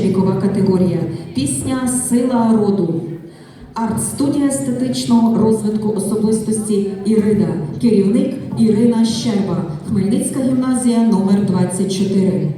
вікова категорія. Пісня Сила роду. Арт-студія естетичного розвитку особистості Ірида. Керівник Ірина Щерба. Хмельницька гімназія номер 24.